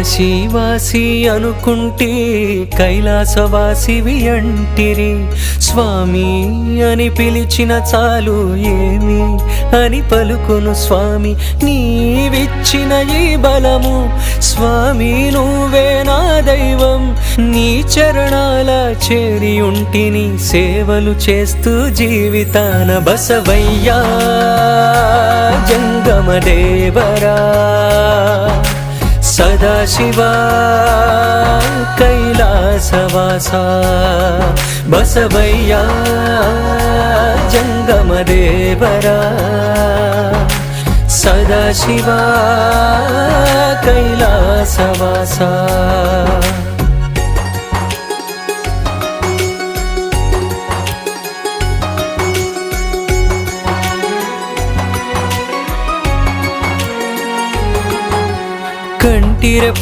కాశీవాసి అనుకుంటే కైలాసవాసివి అంటిరి. స్వామి అని పిలిచిన చాలు ఏమి? అని పలుకును స్వామి నీవిచ్చిన ఈ బలము. స్వామి నువ్వే నా దైవం. నీ చరణాల చేరి ఉంటిని సేవలు చేస్తూ జీవితాన బసవయ్యా. జంగమదేవరా సదాశివా కైలాసవాసా బసవయ్యా జంగమదేవరా సదాశివా கண்